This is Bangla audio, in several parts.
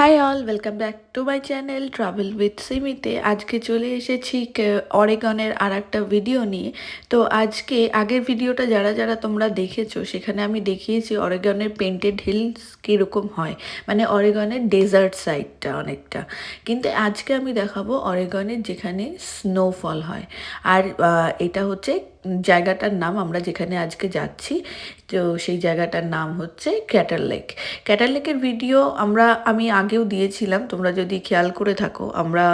Hi all welcome back to my channel travel with সিমিতে আজকে চলে এসেছি অরেগনের আর একটা ভিডিও নিয়ে। তো আজকে আগের ভিডিওটা যারা যারা তোমরা দেখেছ, সেখানে আমি দেখিয়েছি অরেগনের পেন্টেড হিলস কীরকম হয়। মানে অরেগনের ডেজার্ট সাইডটা অনেকটা। কিন্তু আজকে আমি দেখাবো অরেগনের যেখানে স্নোফল হয়। আর এটা হচ্ছে জায়গাটার নাম আমরা যেখানে আজকে যাচ্ছি, তো সেই জায়গাটার নাম হচ্ছে ক্যাটার লেক ক্যাটার লেকের ভিডিও আমরা, আমি আগেও দিয়েছিলাম, তোমরা যদি খেয়াল করে থাকো, আমরা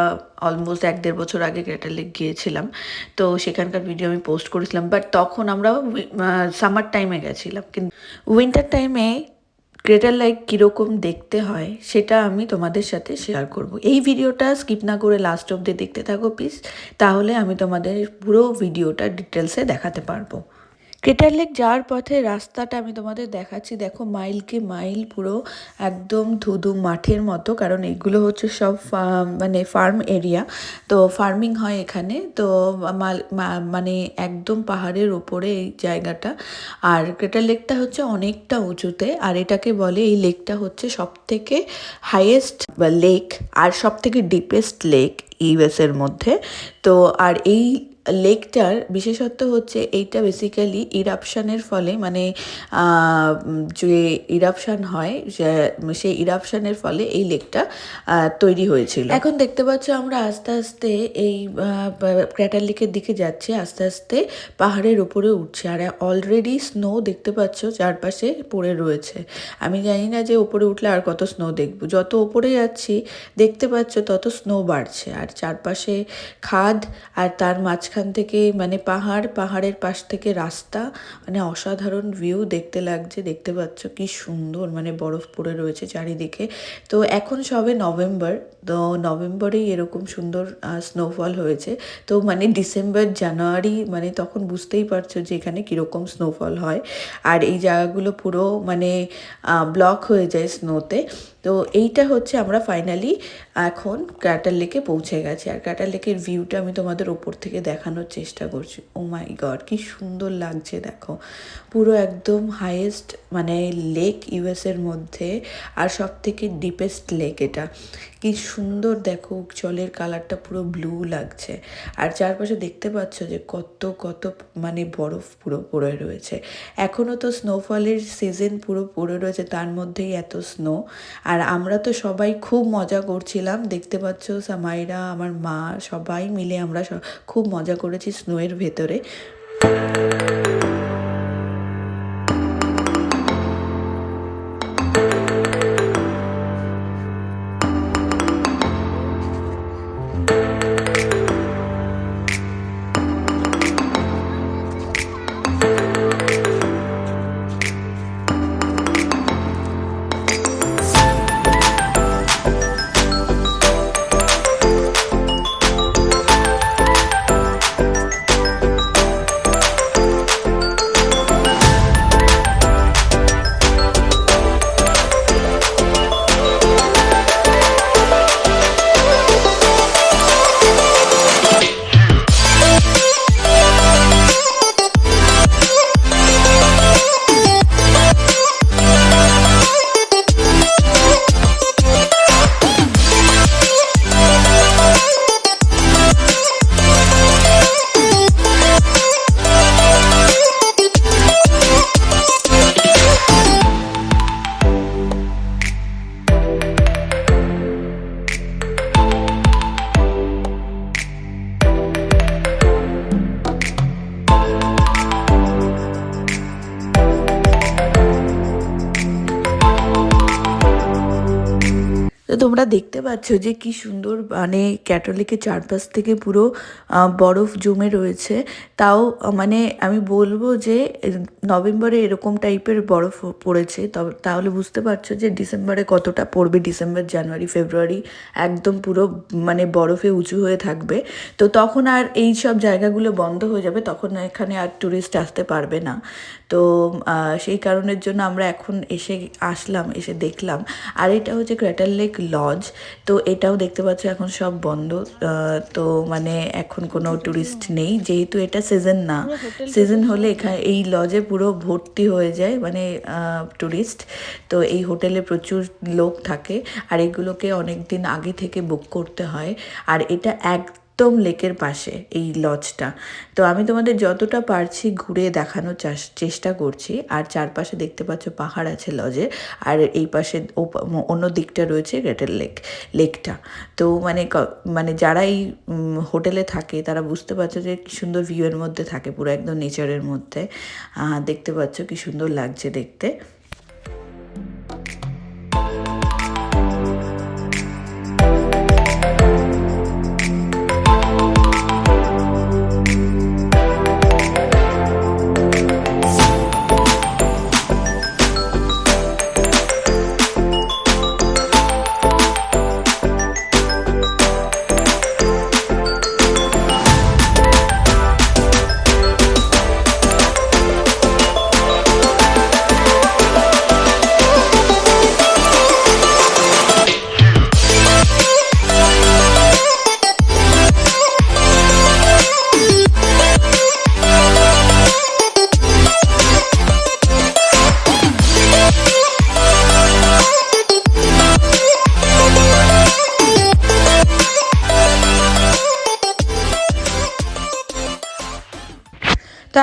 অলমোস্ট এক দেড় বছর আগে ক্যাটার লেক গিয়েছিলাম, তো সেখানকার ভিডিও আমি পোস্ট করেছিলাম বাট তখন আমরা সামার টাইমে গেছিলাম। কিন্তু উইন্টার টাইমে গ্রেটার লাইক কীরকম দেখতে হয়, সেটা আমি তোমাদের সাথে শেয়ার করব। এই ভিডিওটা স্কিপ না করে লাস্ট অবধি দেখতে থাকো প্লিজ তাহলে আমি তোমাদের পুরো ভিডিওটা ডিটেলসে দেখাতে পারব। ক্রেটার লেক যাওয়ার পথে রাস্তাটা আমি তোমাদের দেখাচ্ছি। দেখো মাইলকে মাইল পুরো একদম ধুধু মাঠের মতো, কারণ এগুলো হচ্ছে সব মানে ফার্ম এরিয়া তো ফার্মিং হয় এখানে। তো মানে একদম পাহাড়ের ওপরে এই জায়গাটা। আর ক্রেটার লেকটা হচ্ছে অনেকটা উঁচুতে, আর এটাকে বলে এই লেকটা হচ্ছে সব থেকে হাইয়েস্ট লেক আর সব থেকে ডিপেস্ট লেক ইউএসের মধ্যে। তো আর এই লেকটার বিশেষত্ব হচ্ছে এইটা বেসিক্যালি ইরাপশানের ফলে মানে যে ইরাপশান হয় সেই ইরাপশানের ফলে এই লেকটা তৈরি হয়েছিল। এখন দেখতে পাচ্ছ আমরা আস্তে আস্তে এই ক্র্যাটার লেকের দিকে যাচ্ছি, আস্তে আস্তে পাহাড়ের উপরে উঠছে। আর অলরেডি স্নো দেখতে পাচ্ছ চারপাশে পড়ে রয়েছে। আমি জানি না যে উপরে উঠলে আর কত স্নো দেখব। যত উপরে যাচ্ছি, দেখতে পাচ্ছ তত স্নো বাড়ছে। আর চারপাশে খাদ আর তার মাঝখান থেকে মানে পাহাড়, পাহাড়ের পাশ থেকে রাস্তা মানে অসাধারণ ভিউ দেখতে লাগছে। দেখতে পাচ্ছ কি সুন্দর মানে বরফ পড়ে রয়েছে চারিদিকে। তো এখন সবে নভেম্বর, তো নভেম্বরেই এরকম সুন্দর স্নোফল হয়েছে। তো মানে ডিসেম্বর, জানুয়ারি মানে তখন বুঝতেই পারছ যে এখানে কীরকম স্নোফল হয়। আর এই জায়গাগুলো পুরো মানে ব্লক হয়ে যায় স্নোতে তো এইটা হচ্ছে আমরা ফাইনালি এখন ক্যাটার লেকে পৌঁছে গেছি। আর ক্র্যাটার লেকের ভিউটা আমি তোমাদের ওপর থেকে দেখানোর চেষ্টা করছি। ও মাই গড কি সুন্দর লাগছে দেখো। পুরো একদম হাইয়েস্ট মানে লেক ইউএসের মধ্যে আর সব থেকে ডিপেস্ট লেক এটা। কি সুন্দর দেখো জলের কালারটা পুরো ব্লু লাগছে। আর চারপাশে দেখতে পাচ্ছ যে কত কত মানে বরফ পুরো পড়ে রয়েছে। এখনও তো স্নোফলের সিজন পুরো পড়ে রয়েছে, তার মধ্যেই এত স্নো আর আমরা তো সবাই খুব মজা করছিলাম, দেখতে পাচ্ছ সামাইরা, আমার মা, সবাই মিলে আমরা খুব মজা করেছি স্নোয়ের ভেতরে। তো তোমরা দেখতে পাচ্ছ যে কি সুন্দর মানে ক্যাটলিকের চারপাশ থেকে পুরো বরফ জমে রয়েছে। তাও মানে আমি বলব যে, নভেম্বরে এরকম টাইপের বরফ পড়েছে। তবে তাহলে বুঝতে পারছ যে, ডিসেম্বরে কতটা পড়বে? ডিসেম্বর, জানুয়ারি, ফেব্রুয়ারি একদম পুরো মানে বরফে উঁচু হয়ে থাকবে। তো তখন আর এই সব জায়গাগুলো বন্ধ হয়ে যাবে, তখন এখানে আর ট্যুরিস্ট আসতে পারবে না। তো সেই কারণের জন্য আমরা এখন এসে আসলাম, এসে দেখলাম। আর এটা হচ্ছে ক্র্যাটার লেক লজ তো এটাও দেখতে পাচ্ছ এখন সব বন্ধ। তো মানে এখন কোনো ট্যুরিস্ট নেই। যেহেতু এটা সিজন না। সিজন হলে এখানে এই লজে পুরো ভর্তি হয়ে যায় মানে ট্যুরিস্ট তো এই হোটেলে প্রচুর লোক থাকে আর এগুলোকে অনেক দিন আগে থেকে বুক করতে হয়। আর এটা একদম লেকের পাশে এই লজটা। তো আমি তোমাদের যতটা পারছি ঘুরে দেখানোর চেষ্টা করছি। আর চারপাশে দেখতে পাচ্ছ পাহাড় আছে লজে। আর এই পাশে অন্য দিকটা রয়েছে গ্রেটার লেক, লেকটা। তো মানে মানে যারা এই হোটেলে থাকে, তারা বুঝতে পারছ যে কি সুন্দর ভিউয়ের মধ্যে থাকে, পুরো একদম নেচারের মধ্যে। দেখতে পাচ্ছ কি সুন্দর লাগছে দেখতে।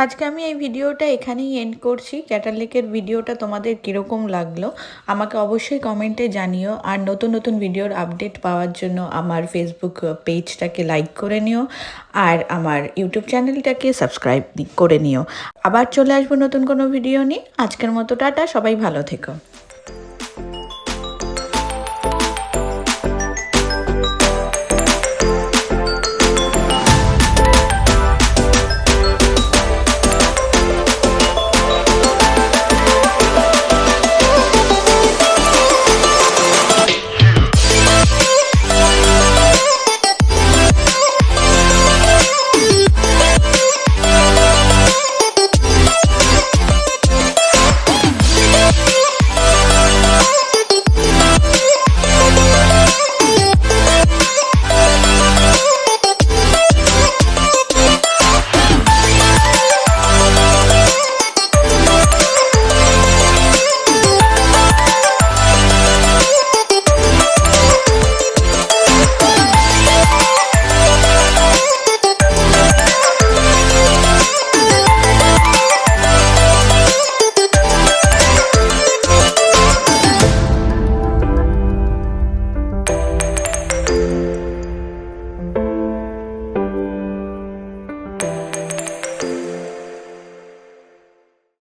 আজকে আমি এই ভিডিওটা এখানেই এন্ড করছি। ক্যাটার লেকের ভিডিওটা তোমাদের কীরকম লাগল আমাকে অবশ্যই কমেন্টে জানিও। আর নতুন নতুন ভিডিওর আপডেট পাওয়ার জন্য আমার ফেসবুক পেজটাকে লাইক করে নিও। আর আমার ইউটিউব চ্যানেলটাকে সাবস্ক্রাইব করে নিও। আবার চলে আসব নতুন কোনো ভিডিও নিয়ে। আজকের মতো টাটা, সবাই ভালো থেকো।